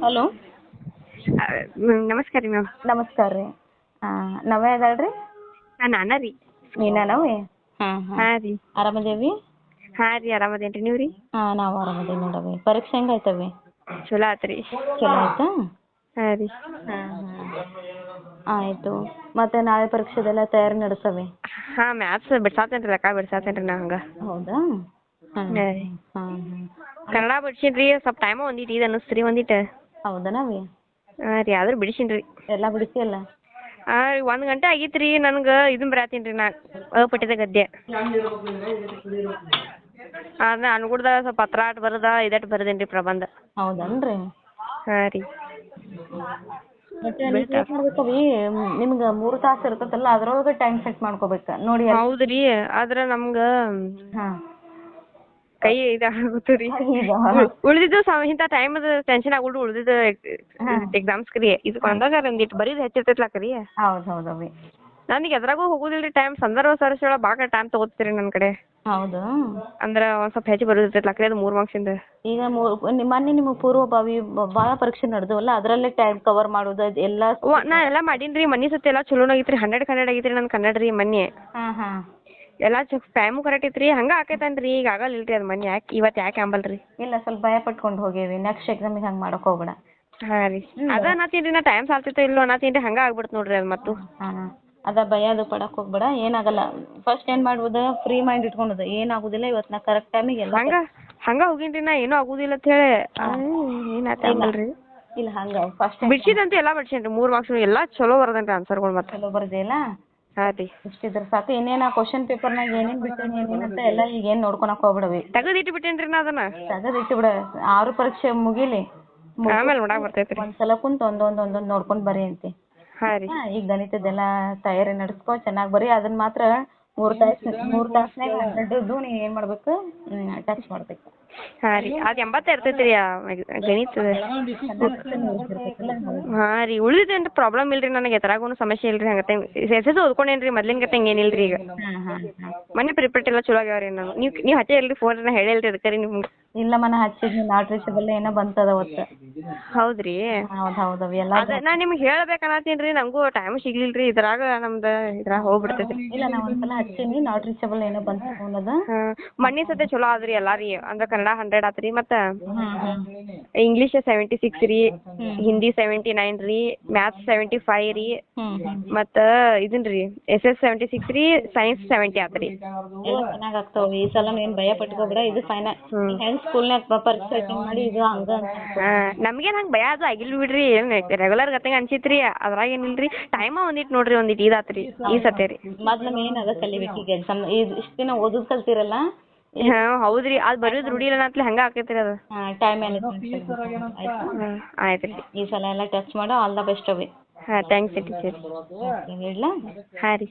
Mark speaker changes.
Speaker 1: Hello.
Speaker 2: ನಮಸ್ಕಾರ ರೀ ma'am.
Speaker 1: ನಮಸ್ಕಾರ ರೀ. ನಾವೇ ಅದಾಳ ರೀ
Speaker 2: ನಾನ ರೀ.
Speaker 1: ನೀನಾ ನಾವೇ? ಹಾಂ ಹಾಂ.
Speaker 2: ಹಾಂ ರೀ.
Speaker 1: ಆರಾಮದೇವಿ?
Speaker 2: ಹಾಂ ರೀ ಆರಾಮದೇನ್ರಿ. ನೀವು ರೀ
Speaker 1: ಹಾಂ ನಾವು ಆರಾಮದೇವಿ ನೋಡವಿ ಪರೀಕ್ಷೆ ಹೆಂಗಾಯ್ತವಿ
Speaker 2: ಚಲೋ ಆತು ರೀ.
Speaker 1: ಚಲೋ ಆಯ್ತಾ?
Speaker 2: ಹಾಂ ರೀ.
Speaker 1: ಹಾಂ ಹಾಂ. ಆಯಿತು. ಮತ್ತೆ ನಾಳೆ ಪರೀಕ್ಷೆದೆಲ್ಲ ತಯಾರಿ ನಡೆಸವೆ
Speaker 2: ಹಾಂ ಮ್ಯಾಥ್ಸ್ ಬಿಡ್ಸಾತೇನ್ರಿ ಲೆಕ್ಕ ಬಿಡ್ಸಾತೇನೆ ರೀ ನಾ ಹಂಗೆ
Speaker 1: ಹೌದಾ? ಹಾಂ
Speaker 2: ಹಾಂ
Speaker 1: ಹಾಂ ಹಾಂ
Speaker 2: ಕನ್ನಡ ಬಿಡ್ಸೀನಿ ರೀ ಸ್ವಲ್ಪ ಟೈಮ್ ಒಂದಿಟ್ಟು ಇದು ಅನ್ನಿಸ್ತು ರೀ ಒಂದಿಟ್ಟು
Speaker 1: ಹೌದಾ ನಾವಿ?
Speaker 2: ಹಾಂ ರೀ ಆದ್ರೂ ಬಿಡಿಸೀನಿ ರೀ
Speaker 1: ಎಲ್ಲ ಬಿಡಿಸಿ ಅಲ್ಲ
Speaker 2: ಹಾಂ ಒಂದು ಗಂಟೆ ಆಗಿತ್ತು ರೀ ನನ್ಗೆ ಇದನ್ನ ಬರೆಯತ್ತೀನಿ ರೀ ನಾ ಅಪಟ್ಟಿದ ಗದ್ಯ ಅದನ್ನ ಅನ್ಗುಡ್ದ ಸ್ವಲ್ಪ ಪತ್ರ ಆಟ ಬರದ ಇದಟ್ ಬರ್ದೇನಿ ರೀ ಪ್ರಬಂಧ.
Speaker 1: ಹೌದನ್ರಿ?
Speaker 2: ಹಾಂ ರೀ.
Speaker 1: ನಿಮ್ಗೆ ಮೂರು ತಾಸು ಇರ್ತದಲ್ಲ ಅದ್ರೊಳಗೆ ಟೈಮ್ ಸೆಟ್ ಮಾಡ್ಕೋಬೇಕು. ನೋಡಿ
Speaker 2: ಹೌದ್ರಿ ಆದ್ರ ಆದ್ರೆ ನಮ್ಗೆ
Speaker 1: ಹಾಂ.
Speaker 2: ಕೈ ಇದಾಗುತ್ತೆ ರೀ ಉಳಿದಿದ್ದು ಇಂಥ ಟೈಮದ ಟೆನ್ಷನ್ ಆಗ್ಬಿಟ್ಟು ಉಳಿದಿದ್ದು ಎಕ್ಸಾಮ್ಸ್ ರೀ ಇದು ಬಂದಾಗ ಒಂದಿಟ್ಟು ಬರೀದು ಹೆಚ್ಚಿರ್ತೈತ್ಲಾಕ ರೀ
Speaker 1: ಹೌದು ಹೌದವಿ
Speaker 2: ನನಗೆ ಎದ್ರಾಗೂ ಹೋಗುದಿಲ್ಲ ರೀ ಟೈಮ್ ಸಂದರ್ಭ ಸರಿಸೊಳ ಭಾಳ ಟೈಮ್ ತಗೋತೀರಿ ನನ್ನ ಕಡೆ.
Speaker 1: ಹೌದು.
Speaker 2: ಅಂದ್ರೆ ಒಂದು ಸ್ವಲ್ಪ ಹೆಚ್ಚು ಬರೋದಿರ್ತೈತ್ಲಕ್ಕ ರೀ ಅದು ಮೂರು ಮಾರ್ಕ್ಸಿಂದ.
Speaker 1: ಈಗ ಮೊನ್ನೆ ನಿಮಗೆ ಪೂರ್ವಭಾವಿ ಭಾಳ ಪರೀಕ್ಷೆ ನಡೆದವಲ್ಲ ಅದರಲ್ಲೇ ಟೈಮ್ ಕವರ್ ಮಾಡೋದು ಎಲ್ಲ
Speaker 2: ನಾ ಎಲ್ಲ ಮಾಡೀನಿ ರೀ ಮನೆ ಸತಿ ಎಲ್ಲ ಚಲೋನ ಆಗೈತೆ ರೀ ಹಂಡ್ರೆಡ್ ಹಂಡ್ರೆಡ್ ಆಗೈತೆ ರೀ ನನ್ನ ಕನ್ನಡ ರೀ ಮೊನ್ನೆ.
Speaker 1: ಹಾಂ ಹಾಂ.
Speaker 2: ಎಲ್ಲ ಚ ಟೈಮು ಕರೆಕ್ಟ್ ಐತ್ರಿ. ಹಂಗ ಹಂಗೆ ರೀ ಈಗ ಆಗಲ್ಲ ಇಲ್ರಿ ಅದು ಮೊನ್ನೆ ಯಾಕೆ ಇವತ್ತು ಯಾಕೆ ಅಂಬಲ್ರಿ
Speaker 1: ಇಲ್ಲ ಸ್ವಲ್ಪ ಭಯ ಪಟ್ಕೊಂಡು ಹೋಗೇವಿ. ನೆಕ್ಸ್ಟ್ ಎಕ್ಸಾಮಿಗೆ ಹಂಗೆ ಮಾಡಕ್ ಹೋಗ್ಬೇಡ.
Speaker 2: ಹಾ ರೀ. ಅದ ಅನ್ನತ್ತೀನಿ ರೀ ನಾ ಟೈಮ್ ಸಾಲ್ತೈತೋ ಇಲ್ಲೋ ಅನ್ನತ್ತೀನಿ ರೀ ಹಂಗೆ ಆಗ್ಬಿಡ್ತು ನೋಡ್ರಿ ಅದ್ ಮತ್ತು.
Speaker 1: ಹಾಂ ಅದ ಭಯ ಅದು ಪಡಕ್ ಹೋಗ್ಬೇಡ. ಏನಾಗಲ್ಲ ಫಸ್ಟ್ ಏನು ಮಾಡ್ಬೋದು? ಫ್ರೀ ಮೈಂಡ್ ಇಟ್ಕೊಳೋದು ಏನಾಗೋದಿಲ್ಲ ಇವತ್ತು ನಾ ಕರೆಕ್ಟ್ ಟೈಮಿಗೆ ಎಲ್ಲ
Speaker 2: ಹಂಗ ಹಂಗ ಹೋಗಿನ್ರಿ ರೀ ನಾ. ಏನೂ ಆಗುದಿಲ್ಲ ಅಂತ ಹೇಳಿ. ಅಂಬಲ್ರಿ
Speaker 1: ಇಲ್ಲ. ಹಂಗೆ ಫಸ್ಟ್
Speaker 2: ಬಿಡ್ಸಿದಂತೆ ಎಲ್ಲ ಬಿಡ್ಸೇನಿ ಮೂರ್ ಮೂರು ಮಾರ್ಕ್ಸ್ ಎಲ್ಲಾ ಚಲೋ ಬರ್ದೇನ್ರಿ ಆನ್ಸರ್ಗಳು ಮತ್ತೆ.
Speaker 1: ಚಲೋ ಬರ್ದಿಲ್ಲ
Speaker 2: ಹಾಂ ರೀ.
Speaker 1: ಇನ್ನೇನ ಸಾಕು ಇನ್ನೇನು ಕ್ವಶನ್ ಏನೇನ್ ಏನೇನು ಬಿಟ್ಟೇನಿ ಅಂತ ಎಲ್ಲಾ ಈಗ ಏನು ನೋಡ್ಕೊಳಕ್ ಹೋಗ್ಬಿಡವಿ.
Speaker 2: ತೆಗೆದಿಟ್ಟು ಬಿಟ್ಟೇನಿ ಬಿಟ್ಟೇನ್ರಿ ನಾ ಅದನ್ನ?
Speaker 1: ತೆಗೆದು ಇಟ್ಟು ಬಿಡ ಆರು ಪರೀಕ್ಷೆ ಮುಗಿಲಿ.
Speaker 2: ಆಮೇಲೆ ನೋಡಾಕ್ ಬರ್ತೈತೆ ರೀ
Speaker 1: ಒಂದ್ಸಲ ಕುಂತ ಒಂದೊಂದು ಒಂದೊಂದು ನೋಡ್ಕೊಂಡು ಬರೀ ಅಂತೆ.
Speaker 2: ಹಾಂ ರೀ.
Speaker 1: ಹಾ, ಈಗ ಗಣಿತದ್ದೆಲ್ಲ ತಯಾರಿ ನಡೆಸ್ಕೊ ಚೆನ್ನಾಗಿ ಬರೀ ಅದನ್ನ ಮಾತ್ರ ಮೂರ್ ತಾಸ್ ಮೂರ್ ತಾಸ್ನ್ಯಾಗ ಹಂಡ್ರೆಡ್ದು ನೀ ಏನು ಮಾಡ್ಬೇಕು ಟಚ್ ಮಾಡ್ಬೇಕು.
Speaker 2: ಹಾಂ ರೀ. ಅದು ಎಂಬತ್ತ ಇರ್ತೈತಿ ರೀ ಆ ಗಣಿತದ ಹಾಂ ರೀ. ಪ್ರಾಬ್ಲಮ್ ಇಲ್ಲ ರೀ ನನಗೆ. ಎತ್ತರಾಗೂ ಸಮಸ್ಯೆ ಇಲ್ಲ ರೀ ಹಂಗತೆ. ಎಸ್ ಎಸ್ ಓದ್ಕೊಂಡೇನಿ ರೀ ಮೊದ್ಲಿನ ಗತೆ ರೀ ಈಗ.
Speaker 1: ಹಾಂ ಹಾಂ ಹಾಂ.
Speaker 2: ಮನೆ ಪ್ರಿಪೇರ್ಟ್ ಎಲ್ಲ ಚಲೋ ಆಗ್ಯಾವ ರೀ ನಾನು ನೀವು ನೀವು ಹಚ್ಚೇ ಇಲ್ರಿ ಫೋನ್ ನಾ ಹೇಳಿಲ್ಲ ರೀ ಅದಕ್ಕೆ ರೀ ನಿಮ್ಗೆ.
Speaker 1: ಇಲ್ಲ ಮನ ಹಚ್ಚಿದ್ನಿ ನಾಟ್ ರೀಚಬಲ್ ಏನೋ ಬಂತದ ಅವತ್ತು.
Speaker 2: ಹೌದ್ರಿ?
Speaker 1: ಹೌದ್ ಹೌದು ಅವು ಎಲ್ಲ
Speaker 2: ಅದ ನಾ ನಿಮ್ಗೆ ಹೇಳ್ಬೇಕನ್ನತ್ತೀನಿ ರೀ ನನಗೂ ಟೈಮ್ ಸಿಗ್ಲಿಲ್ರಿ ಇದ್ರಾಗ ನಮ್ದು ಇದ್ರಾಗ ಹೋಗ್ಬಿಡ್ತೈತಿ
Speaker 1: ಇಲ್ಲ ನಾ ಒಂದ್ಸಲ ಹಚ್ಚೀನಿ ನಾಟ್ ರೀಚಬಲ್ ಏನೋ ಬಂತ ಫೋನ್ ಅದು
Speaker 2: ಮಣ್ಣಿ ಸತೆ ಚಲೋ ಆದ್ರಿ ಎಲ್ಲಾರಿ ಅಂದ್ರ ಅಂದ್ರೆ ಕನ್ನಡ ಹಂಡ್ರೆಡ್ ಆತ್ರಿ ಮತ್ತ ಇಂಗ್ಲಿಷ್ ಸೆವೆಂಟಿ ಸಿಕ್ಸ್ ರೀ ಹಿಂದಿ ಸೆವೆಂಟಿ ನೈನ್ ರೀ ಮ್ಯಾಥ್ಸ್ ಸೆವೆಂಟಿ ಫೈವ್ ರೀ ಮತ್ತ ಇದನ್ ರೀ ಎಸ್ ಎಸ್ ಸೆವೆಂಟಿ ಸಿಕ್ಸ್ ರೀ ಸೈನ್ಸ್ ಸೆವೆಂಟಿ ಆತ್ರಿ.
Speaker 1: ಎಲ್ಲ ಚೆನ್ನಾಗಿ ಆಗ್ತಾವ ಈ ಸಲ ಏನ್ ಭಯ ಪಟ್ಕೋಬೇಡ ಇದು ಫೈನಲ್ ಹೆಂಗ್ ಸ್ಕೂಲ್ನಾಗ ಪರೀಕ್ಷೆ ಅಟೆಂಡ್ ಮಾಡಿ ಇದು ಹಂಗ
Speaker 2: ಹಾಂ ನಮ್ಗೇನು ಹಂಗೆ ಭಯ ಅದು ಆಗಿಲ್ಲ ಬಿಡ್ರಿ ಏನು ರೆಗ್ಯುಲರ್ ಗತೆಗೆ ಅನ್ಸಿತ್ತು ರೀ ಅದ್ರಾಗ ಏನಿಲ್ಲ ರೀ ಟೈಮ ಒಂದಿಟ್ಟು ನೋಡ್ರಿ ಒಂದಿಟ್ಟು ಇದಾತು ರೀ ಈ ಸತೆ ರೀ.
Speaker 1: ಮೊದ್ಲು ಮೇನ್ ಅದ ಕಲಿಬೇಕು ಈಗ ಎಕ್ಸಾಮ್ ಇದು ಇಷ್ಟು ದಿನ ಓದೋದು ಕಲ್ತಿರಲ್ಲ?
Speaker 2: ಹಾಂ ಹೌದು ರೀ ಅದು ಬರೋದು ರೂಢಿ ಇಲ್ಲ ಅಂತಲೇ ಹಂಗೆ ಆಕೈತಿ ರೀ ಅದು
Speaker 1: ಟೈಮ್ ಮ್ಯಾನೇಜ್ಮೆಂಟ್
Speaker 2: ಆಯ್ತು? ರೀ.
Speaker 1: ಈ ಸಲ ಎಲ್ಲ ಟಚ್ ಮಾಡೋ ಆಲ್ ದ ಬೆಸ್ಟ್ ಅವೇ
Speaker 2: ಹಾಂ ಥ್ಯಾಂಕ್ಸ್ ರೀ ಟೀಚರ್
Speaker 1: ಇಡ್ಲಾ?
Speaker 2: ಹಾಂ ರೀ.